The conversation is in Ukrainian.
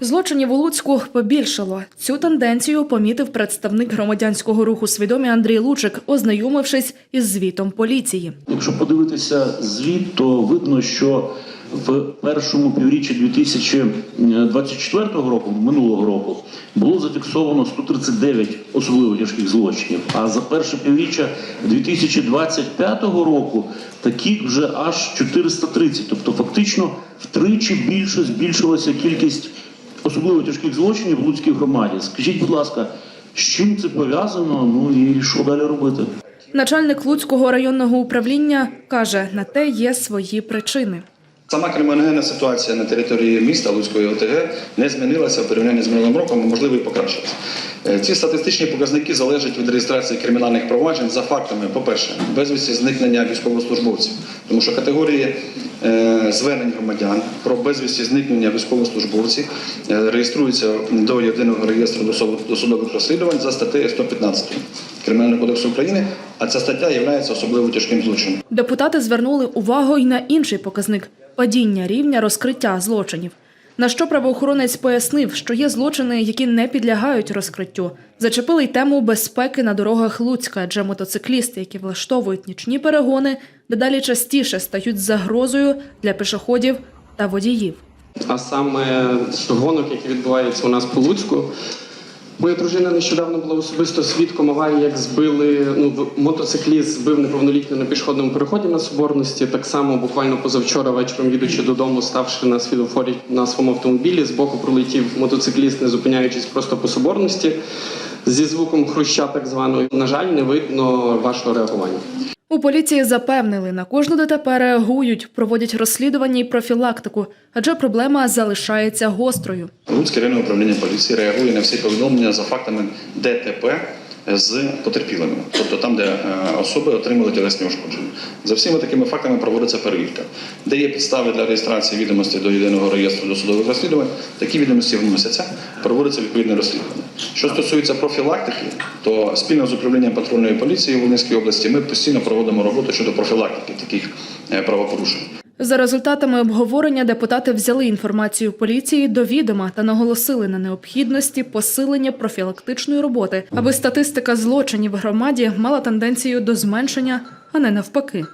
Злочинів у Луцьку побільшало. Цю тенденцію помітив представник громадянського руху свідомі Андрій Лучик, ознайомившись із звітом поліції. Якщо подивитися звіт, то видно, що в першому півріччі 2024 року, минулого року, було зафіксовано 139 особливо тяжких злочинів. А за перше півріччя 2025 року таких вже аж 430. Тобто, фактично втричі більше збільшилася кількість особливо тяжких злочинів в Луцькій громаді. Скажіть, будь ласка, з чим це пов'язано? Ну і що далі робити? Начальник Луцького районного управління каже, на те є свої причини. Сама криміногенна ситуація на території міста Луцької ОТГ не змінилася в порівнянні з минулим роком, а можливо і покращилася. Е, Ці статистичні показники залежать від реєстрації кримінальних проваджень за фактами, по-перше, безвісті зникнення військовослужбовців, тому що категорії звернень громадян про безвісті зникнення військовослужбовців реєструється реєструються до єдиного реєстру досудових розслідувань за статтею 115 Кримінального кодексу України, а ця стаття є особливо тяжким злочином. Депутати звернули увагу й на інший показник падіння рівня розкриття злочинів. На що правоохоронець пояснив, що є злочини, які не підлягають розкриттю. Зачепили й тему безпеки на дорогах Луцька, адже мотоциклісти, які влаштовують нічні перегони, дедалі частіше стають загрозою для пішоходів та водіїв. а саме гонок, які відбуваються у нас по Луцьку. Моя дружина нещодавно була особисто свідком аварії, як збили ну, мотоцикліст збив неповнолітню на пішохідному переході на соборності. Так само буквально позавчора вечором, їдучи додому, ставши на свідофорі на своєму автомобілі, збоку пролетів мотоцикліст, не зупиняючись просто по соборності зі звуком хруща, так званого. На жаль, не видно вашого реагування. У поліції запевнили, на кожну ДТП реагують, проводять розслідування і профілактику, адже проблема залишається гострою. Луцьке районне управління поліції реагує на всі повідомлення за фактами ДТП з потерпілими, тобто там, де е, особи отримали тілесні ушкодження. За всіма такими фактами проводиться перевірка. Де є підстави для реєстрації відомостей до єдиного реєстру досудових розслідувань, такі відомості вносяться, проводиться відповідне розслідування. Що стосується профілактики, то спільно з управлінням патрульної поліції в Волинській області ми постійно проводимо роботу щодо профілактики таких е, правопорушень. За результатами обговорення депутати взяли інформацію поліції до відома та наголосили на необхідності посилення профілактичної роботи, аби статистика злочинів в громаді мала тенденцію до зменшення, а не навпаки.